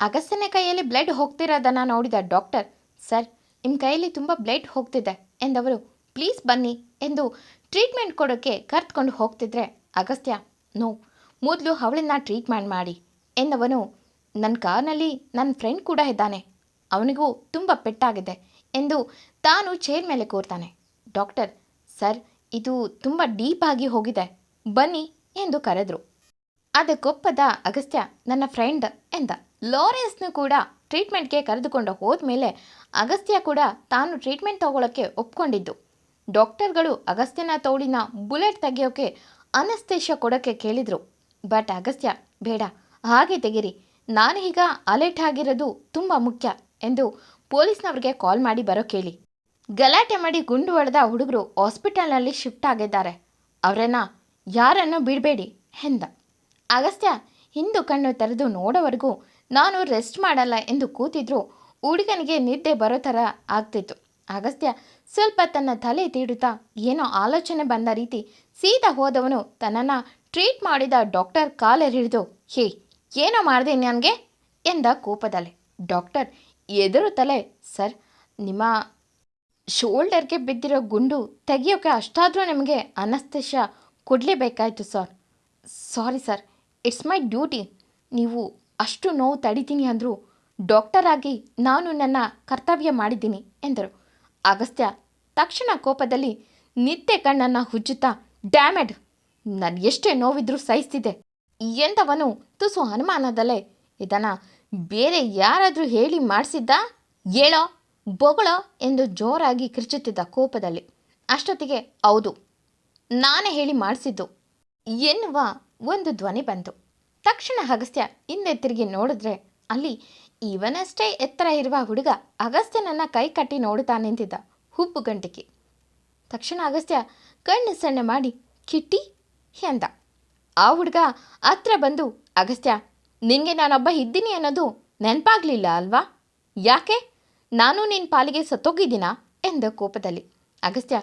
ಅಗಸ್ತ್ಯನ ಕೈಯಲ್ಲಿ ಬ್ಲಡ್ ಹೋಗ್ತಿರೋದನ್ನು ನೋಡಿದ doctor sir ನಿಮ್ಮ ಕೈಯಲ್ಲಿ ತುಂಬ ಬ್ಲಡ್ ಹೋಗ್ತಿದೆ ಎಂದವರು, ಪ್ಲೀಸ್ ಬನ್ನಿ ಎಂದು ಟ್ರೀಟ್ಮೆಂಟ್ ಕೊಡೋಕ್ಕೆ ಕರೆದುಕೊಂಡು ಹೋಗ್ತಿದ್ರೆ, ಅಗಸ್ತ್ಯ, ನೋ, ಮೊದಲು ಅವಳನ್ನ ಟ್ರೀಟ್ಮೆಂಟ್ ಮಾಡಿ ಎಂದವನು ನನ್ನ ಕಾರ್ನಲ್ಲಿ ನನ್ನ ಫ್ರೆಂಡ್ ಕೂಡ ಇದ್ದಾನೆ, ಅವನಿಗೂ ತುಂಬ ಪೆಟ್ಟಾಗಿದೆ ಎಂದು ತಾನು ಚೇರ್ ಮೇಲೆ ಕೂರ್ತಾನೆ. ಡಾಕ್ಟರ್ ಸರ್, ಇದು ತುಂಬ ಡೀಪ್ ಆಗಿ ಹೋಗಿದೆ, ಬನ್ನಿ ಎಂದು ಕರೆದ್ರು. ಅದಕ್ಕೊಪ್ಪದ ಅಗಸ್ತ್ಯ, ನನ್ನ ಫ್ರೆಂಡ್ ಎಂದ. ಲಾರೆನ್ಸ್ನು ಕೂಡ ಟ್ರೀಟ್ಮೆಂಟ್ಗೆ ಕರೆದುಕೊಂಡು ಹೋದ್ಮೇಲೆ ಅಗಸ್ತ್ಯ ಕೂಡ ತಾನು ಟ್ರೀಟ್ಮೆಂಟ್ ತಗೊಳ್ಳೋಕ್ಕೆ ಒಪ್ಕೊಂಡಿದ್ದು. ಡಾಕ್ಟರ್ಗಳು ಅಗಸ್ತ್ಯನ ತೋಳಿನ ಬುಲೆಟ್ ತೆಗೆಯೋಕೆ ಅನಸ್ತೇಶ ಕೊಡೋಕ್ಕೆ ಕೇಳಿದರು. ಬಟ್ ಅಗಸ್ತ್ಯ, ಬೇಡ, ಹಾಗೆ ತೆಗಿರಿ. ನಾನು ಈಗ ಅಲರ್ಟ್ ಆಗಿರೋದು ತುಂಬ ಮುಖ್ಯ ಎಂದು ಪೊಲೀಸ್ನವ್ರಿಗೆ ಕಾಲ್ ಮಾಡಿ ಬರೋ ಕೇಳಿ. ಗಲಾಟೆ ಮಾಡಿ ಗುಂಡು ಹೊಡೆದ ಹುಡುಗರು ಹಾಸ್ಪಿಟಲ್ನಲ್ಲಿ ಶಿಫ್ಟ್ ಆಗಿದ್ದಾರೆ. ಅವರನ್ನ ಯಾರನ್ನು ಬಿಡಬೇಡಿ, ಎಂದ. ಅಗಸ್ತ್ಯ ಹಿಂದು ಕಣ್ಣು ತೆರೆದು ನೋಡೋವರೆಗೂ ನಾನು ರೆಸ್ಟ್ ಮಾಡಲ್ಲ ಎಂದು ಕೂತಿದ್ರು. ಹುಡುಗನಿಗೆ ನಿದ್ದೆ ಬರೋ ಥರ ಆಗ್ತಿತ್ತು. ಅಗಸ್ತ್ಯ ಸ್ವಲ್ಪ ತನ್ನ ತಲೆ ತೀಡುತ್ತಾ ಏನೋ ಆಲೋಚನೆ ಬಂದ ರೀತಿ ಸೀದಾ ಹೋದವನು ತನ್ನನ್ನು ಟ್ರೀಟ್ ಮಾಡಿದ ಡಾಕ್ಟರ್ ಕಾಲರ್ ಹಿಡಿದು ಹೇ, ಏನೋ ಮಾಡಿದೆ ನನಗೆ? ಎಂದ ಕೋಪದಲ್ಲಿ. ಡಾಕ್ಟರ್ ಎದುರು ತಲೆ, ಸರ್, ನಿಮ್ಮ ಶೋಲ್ಡರ್ಗೆ ಬಿದ್ದಿರೋ ಗುಂಡು ತೆಗಿಯೋಕೆ ಅಷ್ಟಾದರೂ ನಿಮಗೆ anaesthesia ಕೊಡಲೇಬೇಕಾಯಿತು sir. Sorry sir, it's my duty. ನೀವು ಅಷ್ಟು ನೋವು ತಡಿತೀನಿ ಅಂದರೂ, ಡಾಕ್ಟರ್ ಆಗಿ ನಾನು ನನ್ನ ಕರ್ತವ್ಯ ಮಾಡಿದ್ದೀನಿ ಎಂದರು. ಅಗಸ್ತ್ಯ ತಕ್ಷಣ ಕೋಪದಲ್ಲಿ, ನಿತ್ಯ ಕಣ್ಣನ್ನು ಹುಚ್ಚುತ್ತಾ, ಡ್ಯಾಮೆಡ್! ನಾನು ಎಷ್ಟೇ ನೋವಿದ್ರೂ ಸಹಿಸ್ತಿದೆ. ಎಂದವನು ತುಸು ಅನುಮಾನದಲ್ಲೇ, ಇದನ್ನು ಬೇರೆ ಯಾರಾದರೂ ಹೇಳಿ ಮಾಡಿಸಿದ್ದ? ಹೇಳೋ, ಬೊಗಳೋ? ಎಂದು ಜೋರಾಗಿ ಕಿರ್ಚುತ್ತಿದ್ದ ಕೋಪದಲ್ಲಿ. ಅಷ್ಟೊತ್ತಿಗೆ, ಹೌದು, ನಾನೇ ಹೇಳಿ ಮಾಡಿಸಿದ್ದು ಎನ್ನುವ ಒಂದು ಧ್ವನಿ ಬಂತು. ತಕ್ಷಣ ಅಗಸ್ತ್ಯ ಹಿಂದೆ ತಿರುಗಿ ನೋಡಿದ್ರೆ ಅಲ್ಲಿ ಇವನಷ್ಟೇ ಎತ್ತರ ಇರುವ ಹುಡುಗ ಅಗಸ್ತ್ಯನನ್ನ ಕೈ ಕಟ್ಟಿ ನೋಡುತ್ತಾ ನಿಂತಿದ್ದ ಹುಬ್ಬು ಗಂಟಿಕೆ ತಕ್ಷಣ ಅಗಸ್ತ್ಯ ಕಣ್ಣು ಸಣ್ಣ ಮಾಡಿ, ಕಿಟ್ಟಿ, ಎಂದ. ಆ ಹುಡುಗ ಹತ್ರ ಬಂದು, ಅಗಸ್ತ್ಯ ನಿನಗೆ ನಾನೊಬ್ಬ ಇದ್ದೀನಿ ಅನ್ನೋದು ನೆನಪಾಗ್ಲಿಲ್ಲ ಅಲ್ವಾ? ಯಾಕೆ? ನಾನು ನಿನ್ನ ಪಾಲಿಗೆ ಸತ್ತೋಗಿದ್ದೀನಾ? ಎಂದ ಕೋಪದಲ್ಲಿ. ಅಗಸ್ತ್ಯ,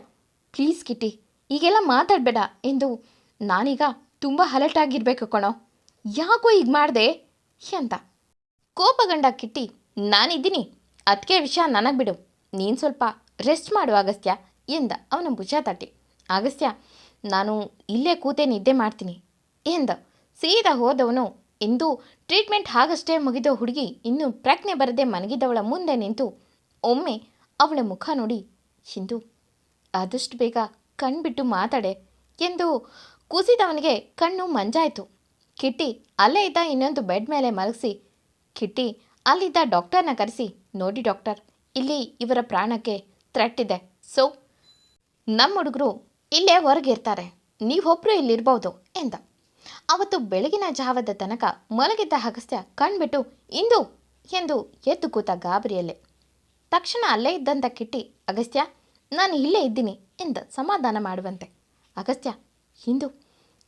ಪ್ಲೀಸ್ ಕಿಟ್ಟಿ, ಈಗೆಲ್ಲ ಮಾತಾಡಬೇಡ ಎಂದು ನಾನೀಗ ತುಂಬ ಅಲರ್ಟ್ ಆಗಿರ್ಬೇಕು ಕಣೋ. ಯಾಕೋ ಈಗ ಮಾಡಿದೆ? ಅಂತ. ಕೋಪಗಂಡ ಕಿಟ್ಟಿ, ನಾನಿದ್ದೀನಿ. ಅದಕ್ಕೆ ವಿಷಯ ನನಗೆ ಬಿಡು. ನೀನು ಸ್ವಲ್ಪ ರೆಸ್ಟ್ ಮಾಡು ಅಗಸ್ತ್ಯ ಎಂದ ಅವನ ಭುಜ ತಟ್ಟಿ. ಅಗಸ್ತ್ಯ ನಾನು ಇಲ್ಲೇ ಕೂತೆ ನಿದ್ದೆ ಮಾಡ್ತೀನಿ ಎಂದ. ಸೀದಾ ಹೋದವನು ಇಂದು ಟ್ರೀಟ್ಮೆಂಟ್ ಹಾಗಷ್ಟೇ ಮುಗಿದ ಹುಡುಗಿ ಇನ್ನೂ ಪ್ರಜ್ಞೆ ಬರದೆ ಮನಗಿದವಳ ಮುಂದೆ ನಿಂತು ಒಮ್ಮೆ ಅವಳ ಮುಖ ನೋಡಿ, ಹಿಂದು, ಆದಷ್ಟು ಬೇಗ ಕಣ್ಬಿಟ್ಟು ಮಾತಾಡೆ ಎಂದು ಕುಸಿದವನಿಗೆ ಕಣ್ಣು ಮಂಜಾಯಿತು. ಕಿಟ್ಟಿ ಅಲ್ಲೇ ಇದ್ದ ಇನ್ನೊಂದು ಬೆಡ್ ಮೇಲೆ ಮಲಗಿಸಿ, ಕಿಟ್ಟಿ, ಅಲ್ಲಿದ್ದ ಡಾಕ್ಟರ್ನ ಕರೆಸಿ, ನೋಡಿ ಡಾಕ್ಟರ್, ಇಲ್ಲಿ ಇವರ ಪ್ರಾಣಕ್ಕೆ ಥ್ರೆಟ್ ಇದೆ ಸೊ? ನಮ್ಮ ಹುಡುಗರು ಇಲ್ಲೇ ಹೊರಗಿರ್ತಾರೆ ನೀವೊಬ್ಬರು ಇಲ್ಲಿರ್ಬೋದು, ಎಂದ. ಅವತ್ತು ಬೆಳಗಿನ ಜಾವದ ತನಕ ಮಲಗಿದ್ದ ಅಗಸ್ತ್ಯ ಕಣ್ಬಿಟ್ಟು ಇಂದು ಎಂದು ಎದ್ದು ಕೂತ ಗಾಬರಿಯಲ್ಲೇ. ತಕ್ಷಣ ಅಲ್ಲೇ ಇದ್ದಂಥ ಕಿಟ್ಟಿ, ಅಗಸ್ತ್ಯ, ನಾನು ಇಲ್ಲೇ ಇದ್ದೀನಿ, ಎಂದ ಸಮಾಧಾನ ಮಾಡುವಂತೆ. ಅಗಸ್ತ್ಯ ಹಿಂದು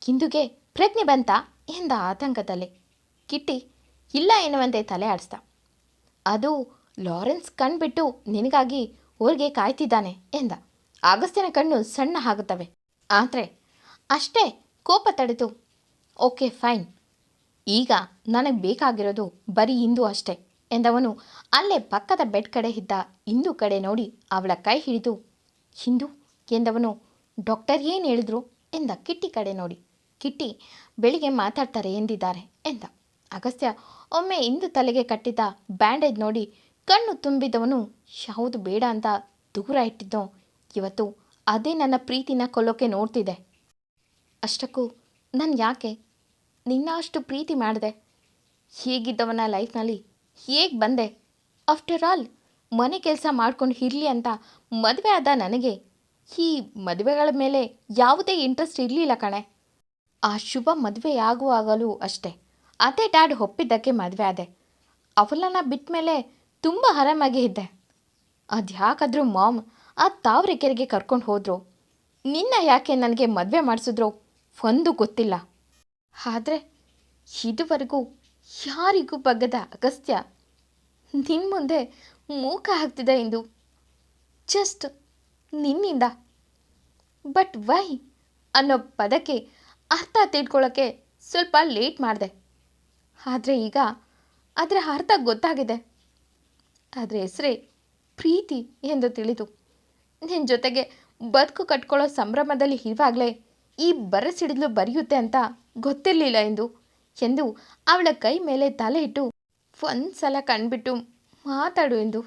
ಹಿಂದುಗೆ ಪ್ರಜ್ಞೆ ಬಂತ ಎಂದ ಆತಂಕದಲ್ಲಿ. ಕಿಟ್ಟಿ, ಇಲ್ಲ ಎನ್ನುವಂತೆ ತಲೆ ಆಡಿಸ್ದ. ಅದು ಲಾರೆನ್ಸ್ ಕಣ್ಬಿಟ್ಟು ನಿನಗಾಗಿ ಊರಿಗೆ ಕಾಯ್ತಿದ್ದಾನೆ ಎಂದ. ಆಗಸ್ತಿನ ಕಣ್ಣು ಸಣ್ಣ ಆಗುತ್ತವೆ ಆದರೆ ಅಷ್ಟೇ ಕೋಪ ತಡೆದು, ಓಕೆ, ಫೈನ್. ಈಗ ನನಗೆ ಬೇಕಾಗಿರೋದು ಬರೀ ಇಂದು ಅಷ್ಟೇ ಎಂದವನು ಅಲ್ಲೇ ಪಕ್ಕದ ಬೆಡ್ ಕಡೆ ಇದ್ದ ಇಂದು ಕಡೆ ನೋಡಿ ಅವಳ ಕೈ ಹಿಡಿದು, ಹಿಂದು? ಎಂದವನು, ಡಾಕ್ಟರ್ ಏನು ಹೇಳಿದ್ರು? ಎಂದ ಕಿಟ್ಟಿ ಕಡೆ ನೋಡಿ. ಕಿಟ್ಟಿ ಬೆಳಿಗ್ಗೆ ಮಾತಾಡ್ತಾರೆ ಎಂದಿದ್ದಾರೆ ಎಂದ. ಅಗಸ್ತ್ಯ ಒಮ್ಮೆ ಇಂದು ತಲೆಗೆ ಕಟ್ಟಿದ್ದ ಬ್ಯಾಂಡೇಜ್ ನೋಡಿ ಕಣ್ಣು ತುಂಬಿದವನು, ಯಾವುದು ಬೇಡ ಅಂತ ದೂರ ಇಟ್ಟಿದ್ದೋ, ಇವತ್ತು ಅದೇ ನನ್ನ ಪ್ರೀತಿನ ಕೊಲ್ಲೋಕೆ ನೋಡ್ತಿದೆ. ಅಷ್ಟಕ್ಕೂ ನಾನು ಯಾಕೆ ನಿನ್ನ ಅಷ್ಟು ಪ್ರೀತಿ ಮಾಡಿದೆ? ಹೀಗಿದ್ದವನ ಲೈಫ್ನಲ್ಲಿ ಹೇಗೆ ಬಂದೆ? ಆಫ್ಟರ್ ಆಲ್ ಮನೆ ಕೆಲಸ ಮಾಡ್ಕೊಂಡು ಇರಲಿ ಅಂತ ಮದುವೆ ಆದ ನನಗೆ ಈ ಮದುವೆಗಳ ಮೇಲೆ ಯಾವುದೇ ಇಂಟ್ರೆಸ್ಟ್ ಇರಲಿಲ್ಲ ಕಣೆ. ಆ ಶುಭ ಮದುವೆ ಆಗುವಾಗಲೂ ಅಷ್ಟೇ. ಅದೇ ಡ್ಯಾಡ್ ಒಪ್ಪಿದ್ದಕ್ಕೆ ಮದುವೆ ಆದೆ. ಅವಳನ್ನ ಬಿಟ್ಟ ಮೇಲೆ ತುಂಬ ಆರಾಮಾಗಿ ಇದ್ದೆ. ಅದ್ಯಾಕಾದ್ರೂ ಮಾಮ್, ಆ ತಾವರೆಕೆರೆಗೆ ಕರ್ಕೊಂಡು ಹೋದ್ರು. ನಿನ್ನ ಯಾಕೆ ನನಗೆ ಮದುವೆ ಮಾಡಿಸಿದ್ರು ಒಂದು ಗೊತ್ತಿಲ್ಲ. ಆದರೆ ಇದುವರೆಗೂ ಯಾರಿಗೂ ಬಗ್ಗದ ಅಗಸ್ತ್ಯ ನಿನ್ನ ಮುಂದೆ ಮೂಕ ಆಗ್ತಿದೆ ಎಂದು ಜಸ್ಟ್ ನಿನ್ನಿಂದ. ಬಟ್ ವೈ ಅನ್ನೋ ಪದಕ್ಕೆ ಅರ್ಥ ತಿಳ್ಕೊಳ್ಳೋಕ್ಕೆ ಸ್ವಲ್ಪ ಲೇಟ್ ಮಾಡಿದೆ. ಆದರೆ ಈಗ ಅದರ ಅರ್ಥ ಗೊತ್ತಾಗಿದೆ. ಅದರ ಹೆಸರೇ ಪ್ರೀತಿ ಎಂದು ತಿಳಿದು ನಿನ್ನ ಜೊತೆಗೆ ಬದುಕು ಕಟ್ಕೊಳ್ಳೋ ಸಂಭ್ರಮದಲ್ಲಿ ಇರುವಾಗಲೇ ಈ ಬರಸಿಡಿಲು ಬರೆಯುತ್ತೆ ಅಂತ ಗೊತ್ತಿರಲಿಲ್ಲ ಎಂದು ಎಂದು ಅವಳ ಕೈ ಮೇಲೆ ತಲೆ ಇಟ್ಟು ಒಂದು ಸಲ ಕಣ್ಬಿಟ್ಟು ಮಾತಾಡು ಎಂದು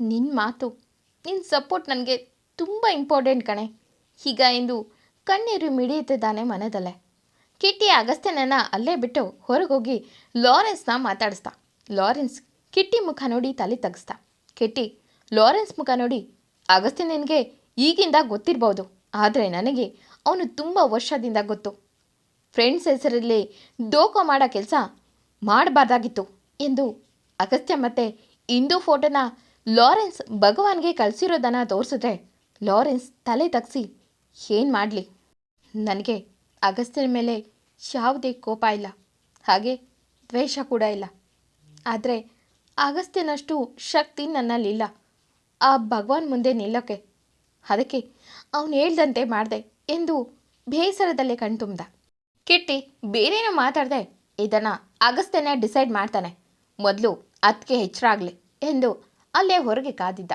ನಿನ್ನ ಮಾತು ನಿನ್ನ ಸಪೋರ್ಟ್ ನನಗೆ ತುಂಬ ಇಂಪಾರ್ಟೆಂಟ್ ಕಣೆ. ಈಗ ಎಂದು ಕಣ್ಣೀರು ಮಿಡಿಯುತ್ತಿದ್ದಾನೆ ಮನದಲ್ಲೇ. ಕಿಟ್ಟಿ ಅಗಸ್ತ್ಯನನ್ನು ಅಲ್ಲೇ ಬಿಟ್ಟು ಹೊರಗೋಗಿ ಲಾರೆನ್ಸ್ನ ಮಾತಾಡಿಸ್ದ ಲಾರೆನ್ಸ್ ಕಿಟ್ಟಿ ಮುಖ ನೋಡಿ ತಲೆ ತಗ್ಸ್ದ ಕಿಟ್ಟಿ, ಲಾರೆನ್ಸ್ ಮುಖ ನೋಡಿ ಅಗಸ್ತ್ಯ ನಿನಗೆ ಈಗಿಂದ ಗೊತ್ತಿರ್ಬೋದು. ಆದರೆ ನನಗೆ ಅವನು ತುಂಬ ವರ್ಷದಿಂದ ಗೊತ್ತು. ಫ್ರೆಂಡ್ಸ್ ಹೆಸರಲ್ಲಿ ದೋಖ ಮಾಡೋ ಕೆಲಸ ಮಾಡಬಾರ್ದಾಗಿತ್ತು ಎಂದು ಅಗಸ್ತ್ಯ ಮತ್ತೆ ಇಂದು ಫೋಟೋನ ಲಾರೆನ್ಸ್ ಭಗವಾನ್ಗೆ ಕಳಿಸಿರೋದನ್ನು ತೋರಿಸಿದ್ರೆ ಲಾರೆನ್ಸ್ ತಲೆ ತಗ್ಸಿ ಏನು ಮಾಡಲಿ? ನನಗೆ ಅಗಸ್ತ್ಯನ ಮೇಲೆ ಯಾವುದೇ ಕೋಪ ಇಲ್ಲ. ಹಾಗೆ ದ್ವೇಷ ಕೂಡ ಇಲ್ಲ. ಆದರೆ ಅಗಸ್ತ್ಯನಷ್ಟು ಶಕ್ತಿ ನನ್ನಲ್ಲಿಲ್ಲ ಆ ಭಗವಾನ್ ಮುಂದೆ ನಿಲ್ಲೋಕೆ. ಅದಕ್ಕೆ ಅವನು ಹೇಳ್ದಂತೆ ಮಾಡಿದೆ ಎಂದು ಬೇಸರದಲ್ಲೇ ಕಣ್ತುಂಬ್ದ ಕಿಟ್ಟಿ, ಬೇರೇನೋ ಮಾತಾಡದೆ. ಇದನ್ನು ಅಗಸ್ತ್ಯನೇ ಡಿಸೈಡ್ ಮಾಡ್ತಾನೆ. ಮೊದಲು ಅದಕ್ಕೆ ಹೆಚ್ಚರಾಗಲಿ ಎಂದು ಅಲ್ಲೇ ಹೊರಗೆ ಕಾದಿದ್ದ.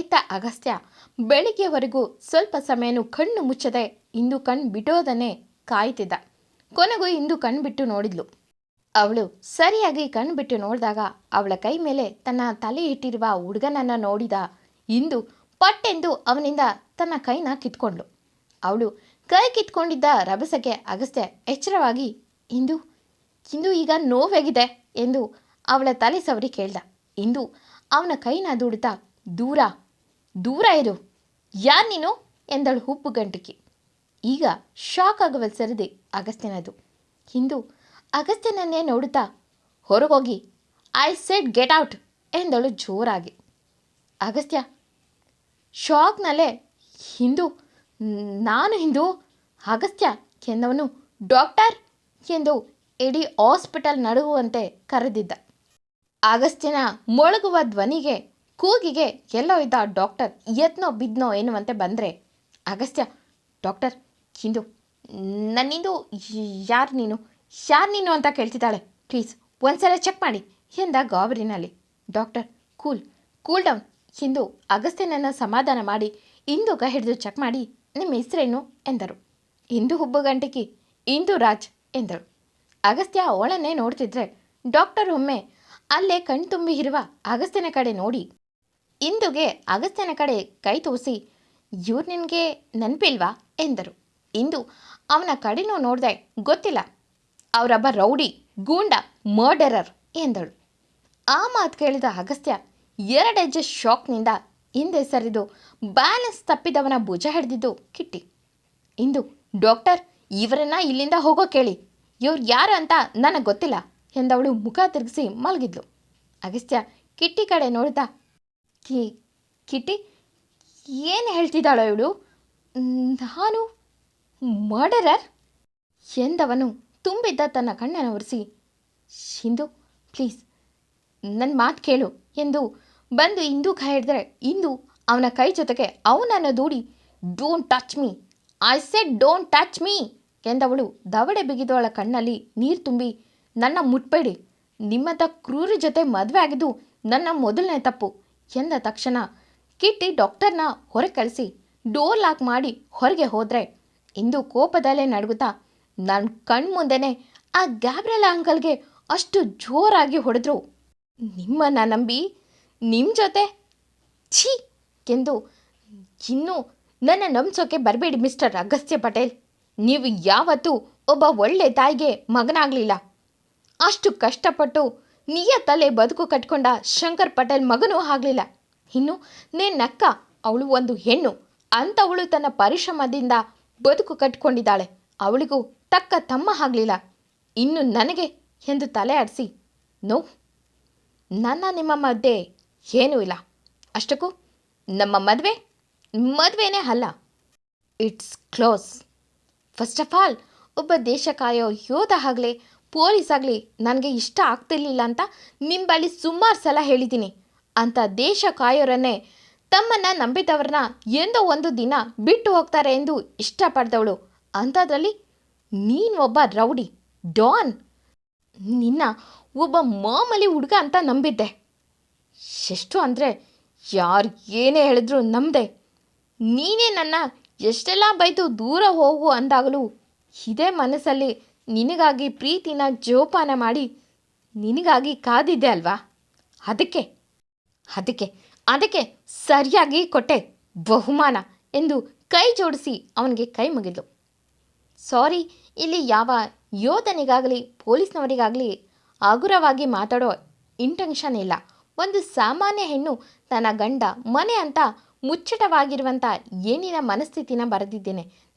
ಇತ್ತ ಅಗಸ್ತ್ಯ? ಬೆಳಿಗ್ಗೆವರೆಗೂ ಸ್ವಲ್ಪ ಸಮಯನೂ ಕಣ್ಣು ಮುಚ್ಚದೆ ಇಂದು ಕಣ್ ಬಿಡೋದನ್ನೇ ಕಾಯ್ತಿದ್ದ. ಕೊನೆಗೂ ಇಂದು ಕಣ್ಬಿಟ್ಟು ನೋಡಿದ್ಲು. ಅವಳು ಸರಿಯಾಗಿ ಕಣ್ಬಿಟ್ಟು ನೋಡಿದಾಗ ಅವಳ ಕೈ ಮೇಲೆ ತನ್ನ ತಲೆ ಇಟ್ಟಿರುವ ಹುಡುಗನನ್ನು ನೋಡಿದ ಇಂದು ಪಟ್ಟೆಂದು ಅವನಿಂದ ತನ್ನ ಕೈನ ಕಿತ್ಕೊಂಡ್ಳು. ಅವಳು ಕೈ ಕಿತ್ಕೊಂಡಿದ್ದ ರಭಸಕ್ಕೆ ಅಗಸ್ತ್ಯ ಎಚ್ಚರವಾಗಿ, ಇಂದು ಇಂದು ಈಗ ನೋವಾಗಿದೆ ಎಂದು ಅವಳ ತಲೆ ಸವರಿ ಕೇಳ್ದ. ಇಂದು ಅವನ ಕೈನ ದುಡಿತಾ ದೂರ ದೂರ ಇರು. ಯಾ ನೀನು? ಎಂದಳು ಹುಬ್ಬು ಗಂಟಿಕೆ. ಈಗ ಶಾಕ್ ಆಗುವ ಸರದಿ, ಅಗಸ್ತ್ಯನದು. ಹಿಂದು, ಅಗಸ್ತ್ಯನನ್ನೇ ನೋಡುತ್ತಾ? ಹೊರಗೋಗಿ ಐ ಸೆಡ್ ಗೆಟ್ ಔಟ್ ಎಂದಳು ಜೋರಾಗಿ. ಅಗಸ್ತ್ಯ ಶಾಕ್ನಲ್ಲೇ ಹಿಂದು, ನಾನು ಹಿಂದು? ಅಗಸ್ತ್ಯ ಎಂದವನು ಡಾಕ್ಟರ್ ಎಂದು ಇಡೀ ಹಾಸ್ಪಿಟಲ್ ನಡುಗುವಂತೆ ಕರೆದಿದ್ದ. ಅಗಸ್ತ್ಯನ ಮೊಳಗುವ ಧ್ವನಿಗೆ ಕೂಗಿಗೆ ಎಲ್ಲೋ ಇದ್ದ ಡಾಕ್ಟರ್ ಎತ್ನೋ ಬಿದ್ನೋ ಎನ್ನುವಂತೆ ಬಂದರೆ, ಅಗಸ್ತ್ಯ, ಡಾಕ್ಟರ್ ಹಿಂದು ನನ್ನಿಂದು ಯಾರು ನೀನು? ಯಾರು ನೀನು ಅಂತ ಕೇಳ್ತಿದ್ದಾಳೆ? ಪ್ಲೀಸ್ ಒಂದ್ಸಲ ಚೆಕ್ ಮಾಡಿ, ಎಂದ ಗಾಬರಿನಲ್ಲಿ. Doctor, cool cool down. Hindu ಅಗಸ್ತ್ಯನನ್ನು ಸಮಾಧಾನ ಮಾಡಿ ಇಂದುಗ ಹಿಡಿದು ಚೆಕ್ ಮಾಡಿ, ನಿಮ್ಮ ಹೆಸರೇನು? ಎಂದರು. ಇಂದು ಹುಬ್ಬು ಗಂಟಿಕಿ, ಇಂದು ರಾಜ್, ಎಂದರು. ಅಗಸ್ತ್ಯ ಅವಳನ್ನೇ ನೋಡ್ತಿದ್ರೆ ಡಾಕ್ಟರ್ ಒಮ್ಮೆ ಅಲ್ಲೇ ಕಣ್ತುಂಬಿ ಇರುವ ಅಗಸ್ತ್ಯನ ಕಡೆ ನೋಡಿ ಇಂದುಗೆ ಅಗಸ್ತ್ಯನ ಕಡೆ ಕೈ ತೋರಿಸಿ, ಇವ್ರು ನಿನಗೆ ನೆನಪಿಲ್ವಾ? ಎಂದರು. ಇಂದು ಅವನ ಕಡೆನೂ ನೋಡಿದೆ, ಗೊತ್ತಿಲ್ಲ. ಅವರೊಬ್ಬ ರೌಡಿ, ಗೂಂಡ ಮರ್ಡರರ್ ಎಂದಳು. ಆ ಮಾತು ಕೇಳಿದ ಅಗಸ್ತ್ಯ ಎರಡು ಹೆಜ್ಜೆ ಶಾಕ್ನಿಂದ ಹಿಂದೆ ಸರಿದು ಬ್ಯಾಲೆನ್ಸ್ ತಪ್ಪಿದವನ ಭುಜ ಹಿಡಿದಿದ್ದು ಕಿಟ್ಟಿ. ಇಂದು ಡಾಕ್ಟರ್ ಇವರನ್ನ ಇಲ್ಲಿಂದ ಹೋಗೋ ಕೇಳಿ. ಇವ್ರು ಯಾರು ಅಂತ ನನಗೆ ಗೊತ್ತಿಲ್ಲ ಎಂದವಳು ಮುಖ ತಿರುಗಿಸಿ ಮಲಗಿದ್ಲು. ಅಗಸ್ತ್ಯ ಕಿಟ್ಟಿ ಕಡೆ ನೋಡ್ದ ಕಿ ಕಿಟ್ಟಿ ಏನು ಹೇಳ್ತಿದ್ದಾಳೋ ಇವಳು? ನಾನು ಮರ್ಡರರ್? ಎಂದವನು ತುಂಬಿದ್ದ ತನ್ನ ಕಣ್ಣನ್ನು ಒರೆಸಿ ಹಿಂದು ಪ್ಲೀಸ್ ನನ್ನ ಮಾತು ಕೇಳು ಎಂದು ಬಂದು ಇಂದು ಕೈ ಹಿಡಿದ್ರೆ ಇಂದು ಅವನ ಕೈ ಜೊತೆಗೆ ಅವನನ್ನು ದೂಡಿ don't touch me I said don't touch me ಎಂದವಳು ದವಡೆ ಬಿಗಿದವಳ ಕಣ್ಣಲ್ಲಿ ನೀರು ತುಂಬಿ, ನನ್ನ ಮುಟ್ಬೇಡಿ. ನಿಮ್ಮಂಥ ಕ್ರೂರ ಜೊತೆ ಮದುವೆ ಆಗಿದ್ದು ನನ್ನ ಮೊದಲನೇ ತಪ್ಪು. ಎಂದ ತಕ್ಷಣ ಕಿಟ್ಟಿ ಡಾಕ್ಟರ್ನ ಹೊರಗೆ ಕಳಿಸಿ ಡೋರ್ ಲಾಕ್ ಮಾಡಿ ಹೊರಗೆ ಹೋದರೆ. ಇಂದು ಕೋಪದಲ್ಲೇ ನಡುಗುತ್ತಾ ನನ್ನ ಕಣ್ಮುಂದೆನೇ ಆ ಗ್ಯಾಬ್ರೆಲ ಅಂಕಲ್ಗೆ ಅಷ್ಟು ಜೋರಾಗಿ ಹೊಡೆದ್ರು. ನಿಮ್ಮನ್ನ ನಂಬಿ ನಿಮ್ಮ ಜೊತೆ? ಛೀ! ಎಂದು ಇನ್ನೂ ನನ್ನ ನಂಬಿಸೋಕೆ ಬರಬೇಡಿ ಮಿಸ್ಟರ್ ಅಗಸ್ತ್ಯ ಪಟೇಲ್. ನೀವು ಯಾವತ್ತೂ ಒಬ್ಬ ಒಳ್ಳೆ ತಾಯಿಗೆ ಮಗನಾಗಲಿಲ್ಲ. ಅಷ್ಟು ಕಷ್ಟಪಟ್ಟು ನಿಯತ್ತಲ್ಲೇ ಬದುಕು ಕಟ್ಕೊಂಡ ಶಂಕರ್ ಪಟೇಲ್ ಮಗನೂ ಆಗಲಿಲ್ಲ. ಇನ್ನು ನೇ ನಕ್ಕ, ಅವಳು ಒಂದು ಹೆಣ್ಣು. ಅಂಥವಳು ತನ್ನ ಪರಿಶ್ರಮದಿಂದ ಬದುಕು ಕಟ್ಕೊಂಡಿದ್ದಾಳೆ. ಅವಳಿಗೂ ತಕ್ಕ ತಮ್ಮ ಆಗಲಿಲ್ಲ. ಇನ್ನು ನನಗೆ ಎಂದು ತಲೆ ಆಡಿಸಿ, ನೋ, ನನ್ನ ನಿಮ್ಮ ಮಧ್ಯೆ ಏನೂ ಇಲ್ಲ. ಅಷ್ಟಕ್ಕೂ ನಮ್ಮ ಮದುವೆ, ಮದುವೆನೇ ಅಲ್ಲ. It's close first of all ಒಬ್ಬ ದೇಶ ಕಾಯೋ ಯೋಧ ಆಗಲಿ ಪೊಲೀಸ್ ಆಗಲಿ ನನಗೆ ಇಷ್ಟ ಆಗ್ತಿರ್ಲಿಲ್ಲ ಅಂತ ನಿಮ್ಮ ಬಳಿ ಸುಮಾರು ಸಲ ಹೇಳಿದ್ದೀನಿ ಅಂತ ದೇಶ ಕಾಯೋರನ್ನೇ ತಮ್ಮನ್ನು ನಂಬಿದವ್ರನ್ನ ಎಂದೋ ಒಂದು ದಿನ ಬಿಟ್ಟು ಹೋಗ್ತಾರೆ ಎಂದು ಇಷ್ಟಪಡ್ದವಳು. ಅಂಥದ್ರಲ್ಲಿ ನೀನು ಒಬ್ಬ ರೌಡಿ, ಡಾನ್. ನಿನ್ನ ಒಬ್ಬ ಮಾಮೂಲಿ ಹುಡುಗ ಅಂತ ನಂಬಿದ್ದೆ. ಎಷ್ಟು ಅಂದರೆ ಯಾರು ಏನೇ ಹೇಳಿದ್ರು ನಂಬದೆ. ನೀನೇ ನನ್ನ ಎಷ್ಟೆಲ್ಲ ಬೈದು ದೂರ ಹೋಗು ಅಂದಾಗಲೂ ಇದೇ ಮನಸ್ಸಲ್ಲಿ ನಿನಗಾಗಿ ಪ್ರೀತಿನ ಜೋಪಾನ ಮಾಡಿ ನಿನಗಾಗಿ ಕಾದಿದ್ದೆ ಅಲ್ವಾ? ಅದಕ್ಕೆ ಅದಕ್ಕೆ ಅದಕ್ಕೆ ಸರಿಯಾಗಿ ಕೊಟ್ಟೆ ಬಹುಮಾನ ಎಂದು ಕೈ ಜೋಡಿಸಿ ಅವನಿಗೆ ಕೈ ಮುಗಿದ್ಲು. ಸಾರಿ, ಇಲ್ಲಿ ಯಾವ ಯೋಧನಿಗಾಗಲಿ, ಪೊಲೀಸ್ನವರಿಗಾಗಲಿ ಹಗುರವಾಗಿ ಮಾತಾಡೋ ಇಂಟೆನ್ಷನ್ ಇಲ್ಲ. ಒಂದು ಸಾಮಾನ್ಯ ಹೆಣ್ಣು ತನ್ನ ಗಂಡ, ಮನೆ ಅಂತ ಮುಚ್ಚಟವಾಗಿರುವಂಥ ಏನಿನ ಮನಸ್ಥಿತಿನ ಬರೆದಿದ್ದೇನೆ